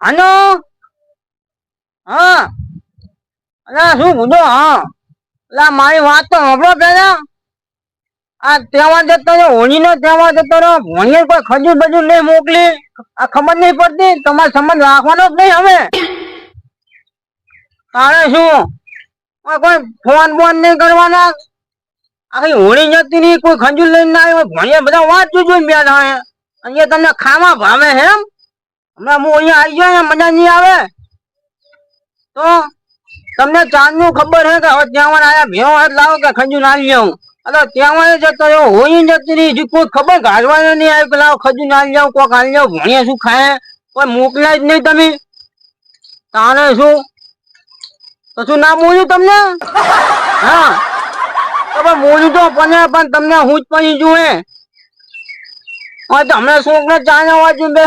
આનો? હા. અલા, શું બુધો હા. અલા, મારી વાત તો સાંભળો પેલા આ તેવા જતો રહ્યો હોળી તેમાં જતો રહ્યો. ભણીએ કોઈ ખજૂર બજૂર નહીં મોકલી. આ ખબર નહીં પડતી. તમારે સંબંધ રાખવાનો જ નહીં હવે. તારે શું? કોઈ ફોન બોન નહીં કરવાના? આખી હોળી જતી નહીં કોઈ ખજૂર લઈને ના આવ્યો. ભણીએ બધા વાત જોજો મેં અહીંયા તમને ખાવા ભાવે હે એમ? હમણાં હું અહીંયા આવી ગયો મજા નહીં આવે. તો તમને ચાંદ ખબર હે કે હવે ત્યાં આયા ભેવો હાથ લાવો કે ખંજુ આવી જાઉં અરે ત્યાં જતો રહ્યો હોઈ જતી રહી. હજી કોઈ ખબર ગાળવાનો નહીં આવી પેલા ખજુ ના જાવ કોક આવી જાવ ભણીએ શું ખાય કોઈ મોકલાય જ નહીં તમે. તારે શું? તો શું ના બોલ્યું તમને? હા. તો પણ બોલ્યું તો પણ પણ તમને હું જ પછી જુએ હા તો હમણાં શોખ ને ચા ને અવાજ બે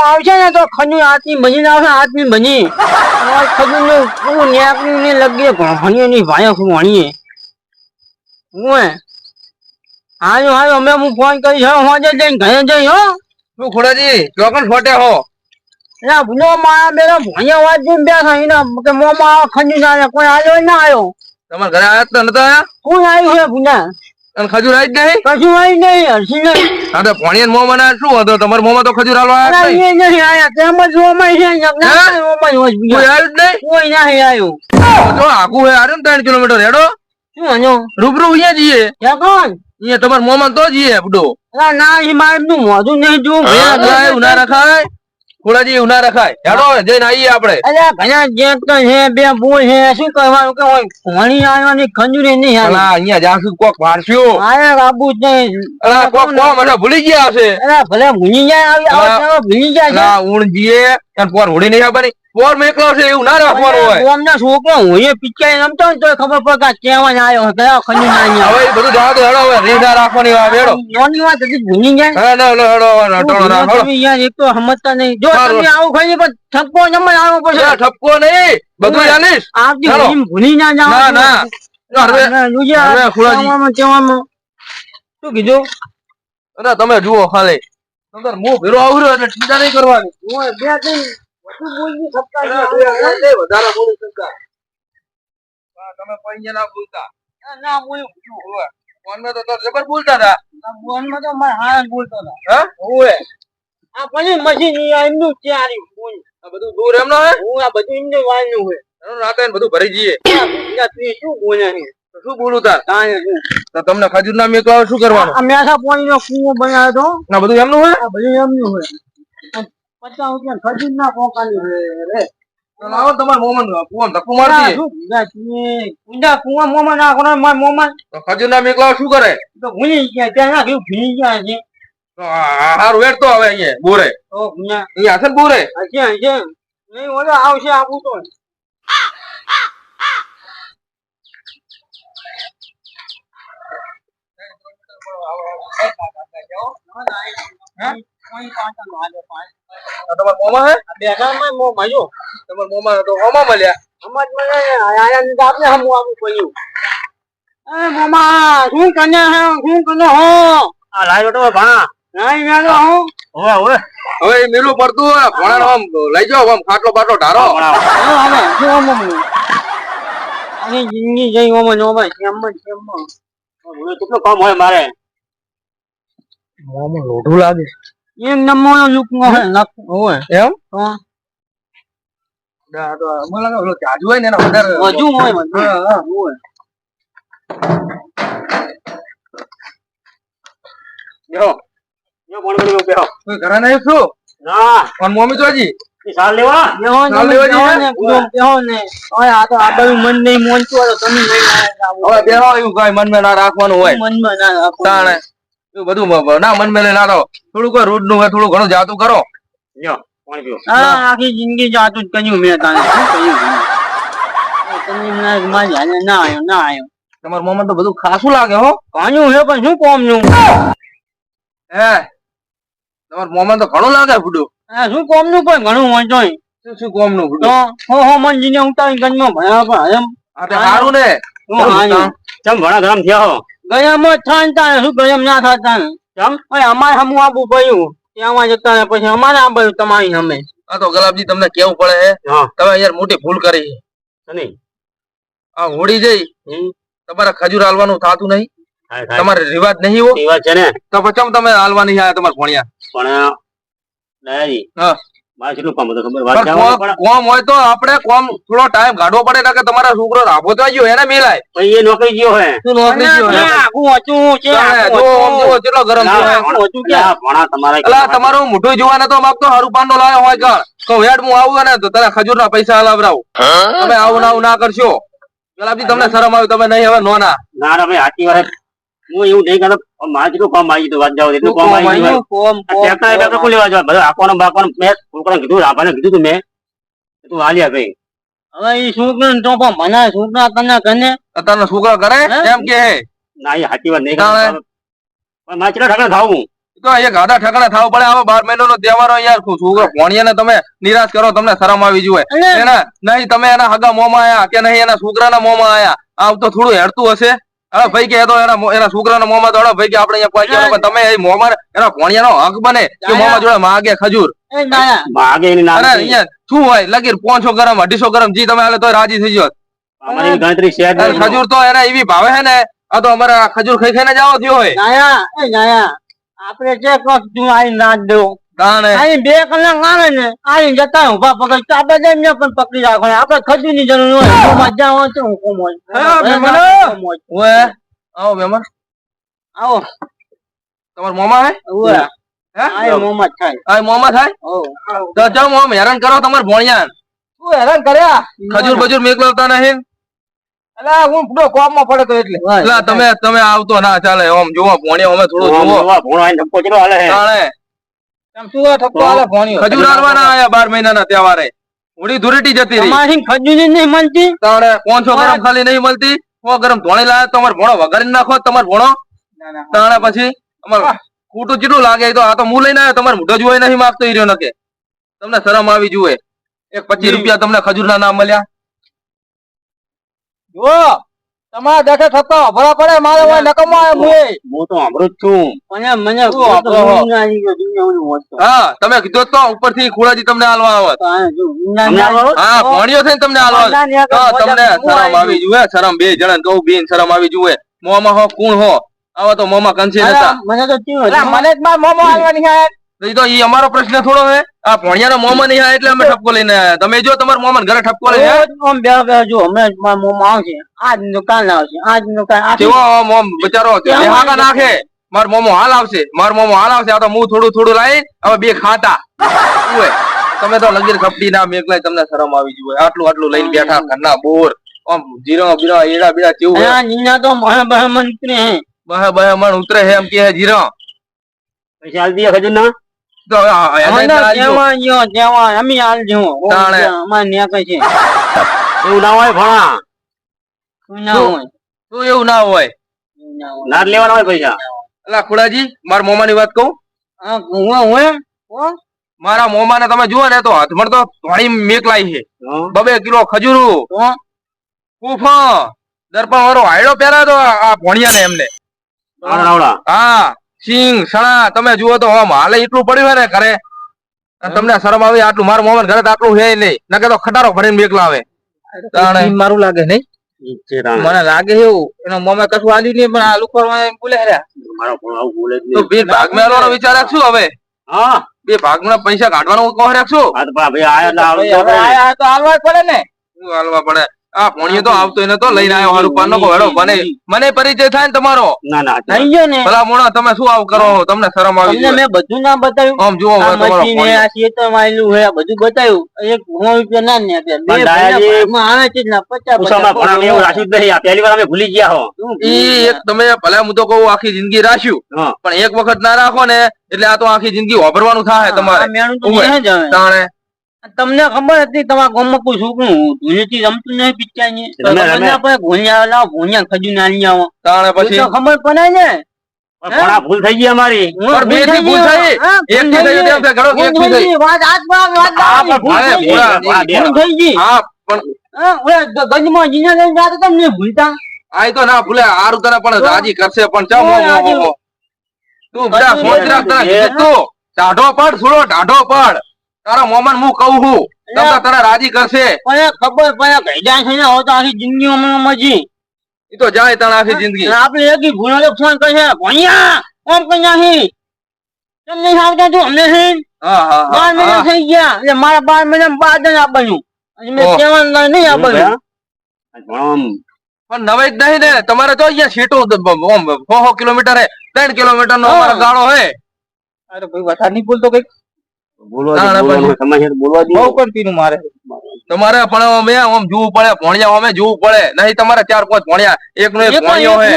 આવશે ને તો ખજૂર હાથની બની આવશે હાથની બની. ખજૂર ને પૂરું ન્યાકની ને લગીએ ભણીએ નહીં ભાઈ હું ભણીએ હું હે? હાયો હાયો અમે હું ફોન કરી હવે હોજે જઈને ઘરે જઈ હો. શું ખોડાજી ચોકન ફોટે હો? ના ભૂલો મારા બેરો વાત જોઈને બેઠા એના કે મોમાં ખજૂર ના કોઈ આવ્યો ના આવ્યો તમારા ઘરે આવ્યા તો નતા આવ્યા કોણ આવ્યું છે ભૂલા? અને ખજૂર આવી જ નહીં? કશું આવી નહીં હરસી નહીં. તો ભણીએ મોં મને શું હતો તમારા મોંમાં તો ખજૂર હાલવા અરે આવ્યા નહીં? નહીં આયા તેમ જ છે? કોઈ આવ્યું જ નહીં? કોઈ ના આવ્યું જો આખું હે આરે ત્રણ કિલોમીટર હેડો. શું હજો રૂબરૂ અહીંયા જઈએ. કોણ અહીંયા તમારા મોંમાં તો જઈએ બુડો અલા ના એ મારે મોઢું નહીં જોવું. ના રખાય. ખોડાજી એવું ના રખાય. હેડો જઈને આવીએ આપણે. અલ્યા ઘણા જેક તો છે બે બોલ છે શું કહેવાનું કે હોય? ભણી આવવાની ખંજુરી નહીં અલા અહીંયા જ્યાં કોક મારસ્યો આયા આબુ જ નહીં. અલા કોક કોમ મને ભૂલી ગયા હશે. અલા ભલે ભૂલી જાય આવી આવો ભૂલી જાય ના ઊણ જીએ પોર હોડી નહીં આવવાની? પોર મેકલો છે એવું ના રાખવાનું હોય. ગામના છોકરો હું એ રમતો ને તોય ખબર પડે કે કેવા આવ્યો કયા ખંજુ ના હવે બધું જવા દો હેડો હવે રીત રાખવાની વાત હેડો નાની વાત હતી ભૂલી જાય હા ના હેડો હેડો હેડો હેડો ના હેડો. તમે યાર એક તો સમજતા નહીં. જો. તમે આવું ખાઈ પણ ઠપકો જમા આવો અલા, ઠપકો નહીં. બધું જાણીશ. આપજી ભૂલી- ના જાઓ. ના હવે હવે કહેવામાં. શું કીધું? અરે તમે જુઓ ખાલી. તમારે મો ભેરો આવરો એટલે ચિંતા નહીં કરવાની હું બે ત્રણ વધુ બોલની સત્તા છે નહીં. વધારે બોલી શકતા. હા, તમે પૈયા ના બોલતા ના, ના બોલ્યું. ઓવે. ફોનમાં તો તો જબર બોલતા હતા બોલમાં તો મારે હારા બોલતો હતો. હા ઓય. આ પણ મશીન એમનું ચારી બોલ. આ બધું દૂર એમનો હે હું આ બધું એમનું વાળનું હોય. રાતે ને બધું ભરી જઈએ તું શું બોલ્યા છે? શું બોલું તાર? કાંઈ તો તમને ખજૂર ના આવે શું કરવાનું? મેઠા પાણીનો કુવો બનાવ્યો તો ના બધું એમનું હોય? બધું એમનું હોય. પચાસ રૂપિયા ખજૂરના પોકાની હોય રે. તો લાવો ને તમારા મોમાં ધક્કો મારતી. કૂવા મોંમાં નાખો ને મારા મોંમાં તો ખજૂર ના આવે શું કરે? તો ભૂલી ગયા ત્યાં ગયા છે. હવે અહીંયા બોરે. અહીંયા ને બોરે. હશે હશે નહીં ઓલો આવશે આપું તો હવે મેલું પડતું ભણાનો લઈ જાવ ખાટલો બાટલો ઢારો જિંદગી જઈ ઓમાં ઓમાં કેમ હવે કેટલો કામ હોય મારે મોમાં લોઢું લાગે? એમ નમવાનો લુક નો હોય હોય. એમ? તો ના, મને લાગે ઓલો જાજુ હોય ને એના વધારે વધુ હોય વધુ હોય. યો, યો કોણ કર્યો બેહો? કોઈ ઘરે નહીં ના. પણ મમ્મી તો હજી? સાલ લેવા? સાલ લેવા ને બેહો બેહો ને. ઓય આ તો આ બધું મન નહીં મોનતું હોય તો તમે નહીં હવે બેહો એવું કઈ મનમાં ના રાખવાનું હોય. મનમાં ના રાખો તાણે. એવું બધું ના મન મેલે ના રહો. થોડું કોઈ રોજનું થોડું ઘણું જાતું કરો. આખી જિંદગી જાતું જ કહ્યું મેં તને ના આવ્યો ના આવ્યો તમારા મોમાં તો બધું ખાસું લાગે હો. કાણ્યું હે પણ શું કોમનું હે? તમારા મોમાં તો ઘણું લાગે ફૂડું આ શું કોમનું પણ ઘણું હોય તોય. શું શું કોમનું તો હો હો મનજીને ઉતારી ગંજમાં ભણ્યા પણ એમ. આ તો સારું ને. શું ઘણા ગરમ થયા હો. ગયામાં થાન તાને શું ગયમ ના થતા ભાઈ અમારે હમું આપવું પડ્યું ત્યાં જતા પછી અમારે આ બધું તમારી અમે આ તો ગલાબજી તમને કેવું પડે. તમે યાર મોટી ભૂલ કરી. શની? આ હોળી જઈ. તમારે ખજૂર હાલવાનું થાતું નહીં થાય, થાય. તમારે રિવાજ નહીં હો રિવાજ છે ને તો પછી તમે હાલવાની તમારે ભણ્યા પણ નહીં હા. મારે કેટલું કામ હતું ખબર. વાત પણ જવાનું કોમ- હોય તો આપણે કોમ થોડો ટાઈમ કાઢવો પડે ને કે તમારા છોકરો રાભો તો ગયો એને મેલાય. પછી એ નોકરી ગયો હે. નોકરી ગયો હે? આખું વાંચું છે તમે આખું જો આમ વાંચું. જુઓ કેટલો ગરમ ના, થયો હે. ભણા- અલા, અલા તમારું મોઢું જોવા નતો તો હારું પાન નો લાયો હોય તો હેડ હું આવું ને તો તને ખજૂર ના પૈસા હલાવરાવ. તમે આવું ના ના કરશો. ગલાબજી તમને શરમ આવી તમે નહીં હવે નોના ના. ના ભાઈ આટી છે. હું એવું નહીં કરતો. પણ મારે આવી ગયું વાત જાવ એટલું કામ આવી ગયું. કોમ, કોમ, આ ટ્રેક્ટર એટલે તો કોણ લેવા જવા બધા આખોને બાકોને મેં છોકરાને કીધું રાભાને કીધું તું મેં. તું હાલ્યા ભાઈ હવે ઈ છોકરાને તો પણ મને છોકરા તને કને અત્યારના છોકરા કરે? એમ કે? ના એ સાચી વાત નહીં પણ મારે કેટલા ઠાકડા ખાવું તો અહીંયા ગાડા ઠકાણા થાવ પડે. આવા બાર મહિનો નો તહેવાર યાર. છોકરો ભણિયાને તમે નિરાશ કરો તમને શરમ આવી જોઈએ એના નહીં તમે એના હગા મોમાં આયા કે નહીં? એના છોકરાના મોમાં આયા. આવ તો થોડું હેડતું હશે. હવે ભાઈ કે તો એના એના છોકરાના મોમાં દોડો ભાઈ કે આપણે અહીંયા પહોંચ્યા પણ તમે એ મોમાં એના ભણિયાનો હક બને કે મોમાં જોડે માગે ખજૂર. માગે એની ના અરે અહીંયા શું હોય? લગીર પાંચસો ગ્રામ અઢીસો ગ્રામ જી તમે આલે તો રાજી થઈ જાવ અમારી ગણતરી શેર જ ખજૂર તો એને એવી ભાવે છે ને આ તો અમારે ખજૂર ખાઈ ખાઈને જાવો થયો હોય. નાયા એ નાયા આપણે જે કોક તું આઈ ના દેવો આઈ બે કલાક આવે ને આઈ જતા ઊભા પકડ ચાબે દે એમને પણ પકડી રાખવાના? આપડે ખજુ ની જરૂર હોય મજા હોય. તો હું કોમ હોય. આવો મહેમાન. આવો. તમારા મોમાં હે? હે? આઈ થાય. આ થાય? તો જાઓ મોમ હેરાન કરો તમારે ભણ્યા તું હેરાન કર્યા ખજૂર બજૂર મેકલાવતા નહીં? અલા હું પૂરો કોમમાં પડે તો એટલે. એટલે તમે તમે આવતો ના ચાલે. ઓમ જોવો ભણ્યા અમે થોડું જોવો ભણો, આઈને ચલો હાલે હે. ખજૂર હાલવાના આયા બાર મહિનાના તહેવારે. ઉડી ધૂળેટી જતી રહી. ખજૂરી નહીં મળતી. તાણે પાંચસો ગ્રામ ખાલી નહીં મળતી. સો ગ્રામ ધોણી લાવે તમારે ભણો વગાડી નાખો તમારે ભણો. તાણે પછી અમારે ખોટું કેટલું લાગે તો આ તો હું લઈને આવ્યો તમારે મોઢો જોઈ નહીં માગતો ઈ રહ્યો નકે. તમને શરમ આવી જુએ. એક પચીસ રૂપિયા તમને ખજૂરના નામ મળ્યા. જો તમારા દેખે થતો અભરા પડે મારે હોય નકમો આવે મુએ હું તો સાંભળું છું. મને મને હો? આવી તમે કીધું તો ઉપરથી ખુડાજી તમને હાલવા આવત. તો આ જો દુનિયા તમને ના- આવડો? હા ભણ્યો થઈને તમને હાલવા તો તમને શરમ આવી જુએ શરમ બે જણા કહું બેન શરમ આવી જુએ. મોમાં હો કુણ હો? આવા તો મોમાં કંસી નતા. મને તો. મને જ મારા મોમો આવવાની છે. તો એ તો ઈ અમારો પ્રશ્ન થોડો હે આ ભણિયાનો મોમન અહીંયા એટલે અમે ઠપકો લઈને આયા તમે જો તમારા મોમન ઘરે ઠપકો લઈને આયા? બે બે જો અમે મોમ મોમો આવશે આજનું કાલ આવશે આજનું કાલ આ કેવો આમ બચારો કે હાકા નાખે. માર મોમો હાલ આવશે. માર મોમો હાલ આવશે. આ તો હું થોડું થોડું લાવી હવે બે ખાતા. ઉએ. તમે તો લગીર કપડી ના મેકલાય તમને શરમ આવી જુએ આટલું આટલું લઈને બેઠા ઘરના બોર. આમ જીરો બીરો એડા બીડા કેવું હા નીના તો મહા બહ મંત્રી હે. બહ બહ મણ ઉતરે હે એમ કે જીરો. પૈસા હાલ દીયા ના એવું ના હોય ના ના ના ના લેવાના હોય પૈસા. અલા ખુડાજી મારા મોમાની વાત કહું? આ હું હું હું. મારા મોમાને તમે જુઓ ને તો હાથમાં તો ઘણી મેક લાવી છે બબે કિલો ખજૂરું. હું. દર્પણ વાળો હાયડો પહેરાયો તો આ ભોણિયા ને એમને. હા. સિંગ સણા તમે જુઓ તો આમ હાલે એટલું પડ્યું હોય ને ઘરે. તમને શરમ આવી આટલું મારું મોમન ઘરે આટલું હે નહીં. નકે તો ખટારો ભરીને બેકલા આવે મારું લાગે નહીં. મને લાગે એવું. એનો મોમે કશું આલી નહીં પણ આ લોકો બોલે તો. બે ભાગ મેળવાનો વિચાર રાખશું હવે? હા. બે ભાગમાં પૈસા કાઢવાનો કહો રાખશું? આ આયા તો હાલવા જ પડે ને. શું હાલવા પડે? આ ભણિયો તો આવતો એને તો લઈને આવ્યો હારું પાન કો હેડો મને મને પરિચય થાય ને તમારો. ના ના થઈ ગયો ને. ભલા મોણા તમે શું આવ કરો છો? તમને શરમ આવી તમને મેં બધું ના બતાવ્યું. આમ જુઓ હવે તમારો મશીન. આ ખેતર માયલું હે બધું બતાવ્યું. એક ઘણો રૂપિયા ના ને બે દાદાજી- આવે છે ના પચાસ ઉષામાં ઘણા મેં એવું રાખ્યું નહીં. આ પહેલી વાર અમે ભૂલી ગયા હો. ઈ એક તમે ભલે હું તો કહું આખી જિંદગી રાખ્યું. પણ એક વખત ના રાખો ને એટલે આ તો આખી જિંદગી વાપરવાનું થાય તમારે. તાણે. તમને ખબર હતી તમારા ગામમાં કોઈ છોકરું ધૂળેટી રમતું નહીં પિક્ચરની રમે. ના લાવો ખજૂર ના લઈ આવો તાણે પછી ખબર પડે ને પણ ભણા ભૂલ થઈ ગઈ અમારી પણ બેથી ભૂલ થઈ. એક થી થઈ થઈ તેમ ઘણો એક થી થઈ થઈ. વાત હાથમાં આવે, વાત હા, આવે. પણ ભૂલ થઈ ગઈ. ભૂલા, ભણા બે. ભૂલ થઈ ગઈ હા પણ હા, ઓલા ગ- ગંજમાં જીના લઈને જાતા હતા ભૂલતા આય તો ના ભૂલે હારું તને પણ રાજી કરશે પણ ચમ. તું બધા સોચ રાખ તને તું. ટાઢો પડ થોડો ટાઢો પડ તારા મોમન હું કહું છું તમ તો રાજી કરશે. પણ એ ખબર પડે ગઈડા છે ને હવે તો આખી જિંદગી અમે મજી ઈ તો જાય તને આખી જિંદગી. આપણે એક ભૂલો ફોન કરશે ભણ્યા કોણ કઈ નાખી? તમને નહીં આવતા તું અમને છે? હા હા બાર મહિના થઈ ગયા. એટલે મારા બાર મહિના બાર જ આપવાનું. મેં સેવન નહીં આપવાનું. પણ નવે જ નહીં ને તમારે તો અહીંયા સીટો સો કિલોમીટર હે ત્રણ કિલોમીટર નો અમારો હા. ગાળો હે અરે ભાઈ વધારે નહીં બોલતો કંઈક. તમારે પણ અમે આમ જોવું પડે ભણ્યા અમે જોવું પડે. નહીં તમારે ચાર પાંચ ભણ્યા. એક નો એક ભણ્યો હે.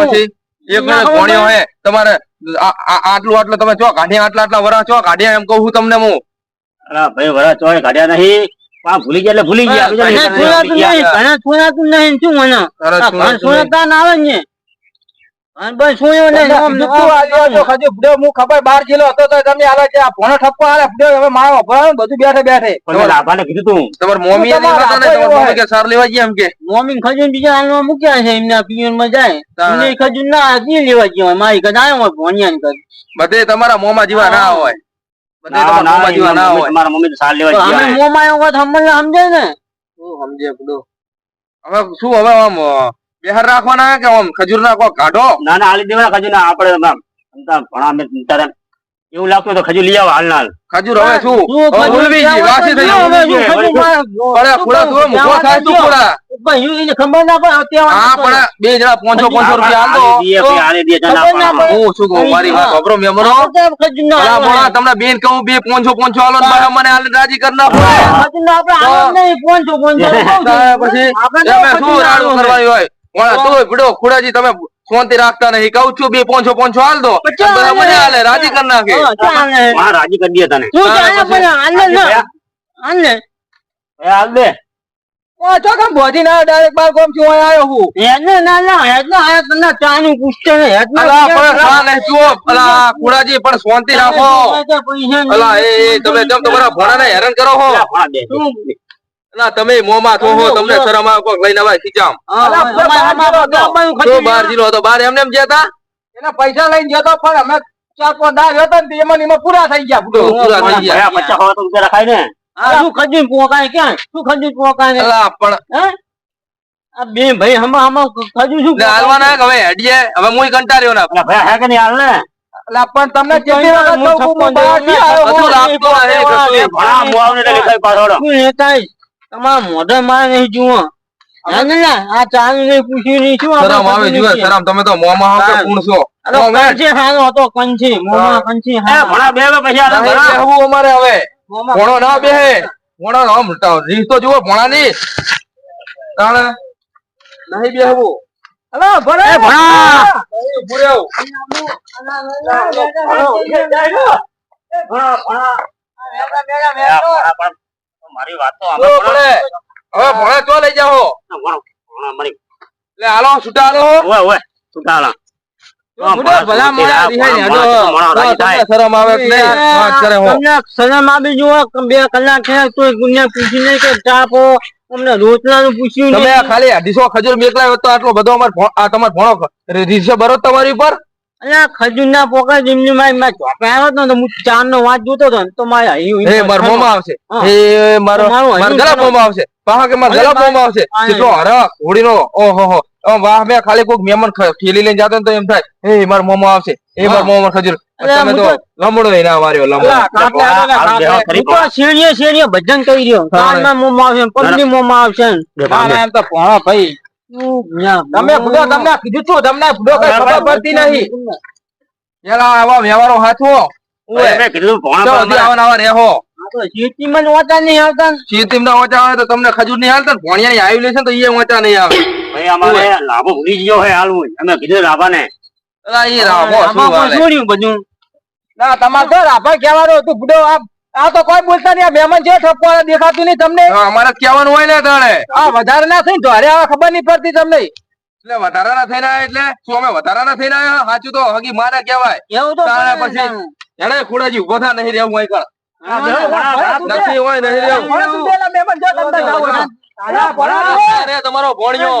પછી એક નો ભણ્યો હે. તમારે આટલું આટલું તમે ચો કાઢ્યા આટલા આટલા વરા ચો કાઢ્યા એમ કહું તમને હું. ભાઈ વરા છો કાઢ્યા નહીં. ભૂલી ગયા એટલે ભૂલી ગયા. છોડાતું નહીં શું મને? તારે નહીં. બસ આમ- ખબર બાર કિલો હતો તો તમે આલે છે આ ભોણો ઠપકો આલે ફૂડ્યો હવે મારો ભરાણ બધું બેઠે બેઠે. પણ લાભાને કીધું તું. તમારે મોમી એ ને તમારે તમારે કે સાર લેવા ગયા એમ કે? મોમીન ખજૂર બીજા મૂક્યા છે એમના પિયનમાં જાય. એમને ખજૂર ના હાથી લેવા ગયા મારી કદ આવ્યો હોય ભોણિયા કદ બધે તમારા મોમાં જીવા ના હોય. બધે તમારા મોમાં જેવા ના હોય. તમારા મમ્મી તો સાર લેવા તો જ ગયા અમે મોમાં આવ્યો સમજ ને? શું સમજે પેલું? હવે શું હવે આમ બિહાર રાખવાના કે આમ ખજૂર નાખો કાઢો? ના ના આલી દેવાના ખજૂર ના આપણે આમ ભણા અમે તારે એવું લાગતું તો ખજૂર લઈ આવો હાલ ના ખજૂર હવે શું? શું હવે ખજૂર ઉલવી ગઈ, લેવા વાસી થઈ પડે ફૂડા તું મુખો થાય તું ફૂડા ખબર ના પડે અત્યારે હા પણ બે જણા પાંચસો પાંચસો રૂપિયા આપણા હું શું કહું? મારી વાત ખબરો મેમરો. તમને બેન કહું બે પાંચસો પાંચસો બારા મને હાલ રાજી કરી નાખો. પછી આપણે શું રાડું. કરવાની હોય? મોણા તું ભીડો ખુડાજી તમે શાંતિ રાખતા નહીં. કઉ છું બે પોંચો પોંચો હાલ દો. બધા મને હાલે રાજી કરી નાખે. હા, રાજી કરી દે તને. પણ હાલે ના. હાલે. દે. ના ડાયરેક્ટ બારથી આવ્યો હું હેડને ના ના, આ તમને પૂછતે નહીં. હેડને અલા પણ જુઓ અલા પણ શાંતિ રાખો. અલા એ એ તમે જેમ તમારા ભણાને હેરાન કરો હો અલા તમે મોમાં થો હો તમને શરમ આવે કોક લઈને આવે ખીચામ હા, બાર જીલો હતો. બાર એમને એમ જતા એના પૈસા લઈને જતો પણ અમે ચાર પાંચ દાળ હતો ને એમાં એમાં પૂરા થઈ ગયા. પૂરા થઈ ગયા. પચાસ હોય તો રૂપિયા રખાય ને. આ શું ખજૂર પોકાય ક્યાં? શું ખજૂર પોકાય ને? પણ બે ભાઈ હમણાં હમણાં ખજૂર શું હાલવાના કે હવે હડીએ? હવે મુય કંટાળ્યો ના. ભાઈ હે કે નહીં હાલ ને? પણ તમને કેટલી વખત કહું હું આવ્યો. લાગતો. મોઆવને? તમારા મોઢે મારે નહીં જુઓ. ના, ના, ના, આ ચાનું નહીં પૂછ્યું નહીં શું શરમ આવે જુએ શરમ તમે તો મોમાં હો કે હા. છો? અરે ઓ, મેં- કંચી હારો હતો કંચી મોમાં કંચી એ ભણા બે બે પૈસા હાલે, ભણા. બેહવું અમારે હવે. ભણો ના ભણો આમ તો જુઓ તાણે? નહીં બેહવું. ભણા. ભણા, મારી વાત તો આમાં ભણે હવે ભણે તો લઈ જાઓ. મારી- લે હાલો છૂટા હાલો. ઓવે, ઓવે, છૂટા હાલા. ખાલી અઢીસો ખજૂર મેકલાયો તો આટલો બધો અમાર આ તમાર ભણો રીસે ભરો તમારી ઉપર? અલ્યા ખજૂર ના પોકા જેમની મારી માં ચોપે આવ્યો તો હું ચાર નો વાત જોતો હતો તો મારે એ માર મોમાં આવશે. એ મારો માર ગલા મોમાં આવશે. પાહા કે માર ગલા મોમાં આવશે. આ કેટલો હરખ હોડીનો ઓહો હો. વાહ મેં ખાલી કોઈક મહેમાન ખ- ઠેલી લઈને જાતો ને તો એમ થાય એ માર મોમાં આવશે. એ માર. મોમાં ખજૂર. તમે તો લમડો ય ના લમડો અલા, શેરીએ શેરીએ ભજન કરી રહ્યો કાનમાં મોમાં આવશે પગની મોમાં આવશે. બે બે. એમ તો ભાઈ. તમે ભૂડો તમને કીધું છું તમને ભૂડો કઈ ખબર પડતી નહીં. આવા વ્યવહારો હાથવો તમને ખજૂર નહીં હાલતા ને? આવી લેશે ને તો એ વાંચા નહીં આવે. ભાઈ અમારે લાભો ભૂલી ગયો હે હાલવું અમે કીધું લાભાને. ને રાભો શું બધું? ના તમારે તો રાભા કહેવાનું હતું ભૂડો આ આ તો કોઈ બોલતા નહીં. આ મહેમાન જે ઠપકો દેખાતું નહીં તમને. અમારે કહેવાનું હોય ને તારે આ વધારે ના થઈ તો અરે હવે ખબર નહીં પડતી તમને. એટલે વધારાના થઈને એટલે? શું અમે વધારાના થઈને આયા સાચું તો હગી મારે કહેવાય. એવું તો પછી ને. એને ખુડાજી ઊભો થા નહીં રહેવું હોય કણ. નથી નહીં રહેવું. તમારો ભણ્યો.